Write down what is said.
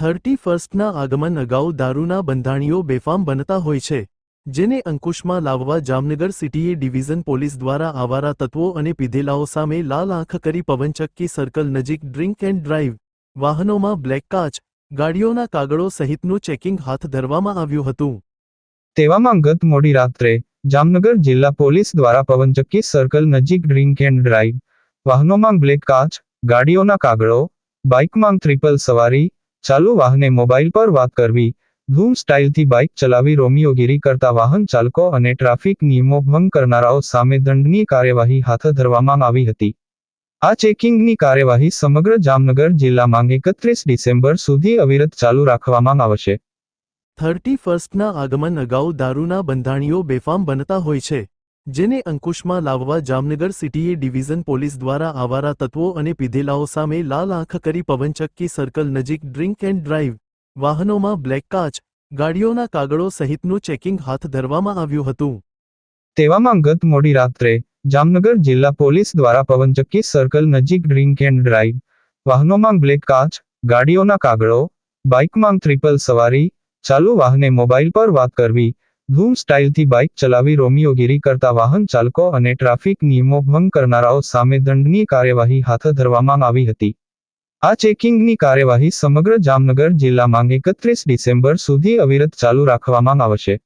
Thirty ફર્સ્ટના આગમન અગાઉ દારૂના બંધાણીઓ બેફામ બનતા હોય છે, જેને અંકુશમાં લાવવા જામનગર સિટીએ ડિવિઝન પોલીસ દ્વારા આવારા તત્વો અને પીધેલાઓ સામે લાલ આંખ કરી પવનચક્કી સર્કલ નજીક ડ્રિંક એન્ડ ડ્રાઈવ, વાહનોમાં બ્લેક કાચ, ગાડીઓના કાગળો સહિતનું ચેકિંગ હાથ ધરવામાં આવ્યું હતું. તેવામાં ગત મોડી રાત્રે જામનગર જિલ્લા પોલીસ દ્વારા પવનચક્કી સર્કલ નજીક ડ્રિંક એન્ડ ડ્રાઈવ, વાહનોમાં બ્લેક કાચ, ગાડીઓના કાગળો, બાઇકમાં ટ્રિપલ સવારી ચાલુ વાહને મોબાઈલ પર વાત કરવી. ધૂમ સ્ટાઇલથી બાઇક ચલાવી રોમિયોગીરી કરતા વાહન ચાલકો અને ટ્રાફિક નિયમો ભંગ કરનારાઓ સામે દંડની કાર્યવાહી હાથ ધરવામાં આવી હતી. આ ચેકિંગની કાર્યવાહી સમગ્ર જામનગર જિલ્લામાં એકત્રીસ ડિસેમ્બર સુધી અવિરત ચાલુ રાખવામાં આવશે. થર્ટી ફર્સ્ટના આગમન અગાઉ દારૂના બંધાણીઓ બેફામ બનતા હોય છે. જેને અંકુશમાં લાવવા જામનગર સિટીએ ડિવિઝન પોલીસ દ્વારા આવારા તત્વો અને પીધેલાઓ સામે લાલ આંખ કરી પવનચક્કી સર્કલ નજીક ડ્રિંક એન્ડ ડ્રાઈવ, વાહનોમાં બ્લેક કાચ, ગાડીઓના કાગળો સહિતનું ચેકિંગ હાથ ધરવામાં આવ્યું હતું. તેવામાં ગત મોડી રાત્રે જામનગર જિલ્લા પોલીસ દ્વારા પવનચક્કી સર્કલ નજીક ડ્રિંક એન્ડ ડ્રાઈવ, વાહનોમાં બ્લેક કાચ, ગાડીઓના કાગળો, બાઇકમાં ટ્રિપલ સવારી, ચાલુ વાહને મોબાઈલ પર વાત કરવી ધૂમ સ્ટાઇલથી બાઇક ચલાવી રોમિયોગીરી કરતા વાહન ચાલકો અને ટ્રાફિક નિયમો ભંગ કરનારાઓ સામે દંડની કાર્યવાહી હાથ ધરવામાં આવી હતી. આ ચેકિંગની કાર્યવાહી સમગ્ર જામનગર જિલ્લામાં એકત્રીસ ડિસેમ્બર સુધી અવિરત ચાલુ રાખવામાં આવશે.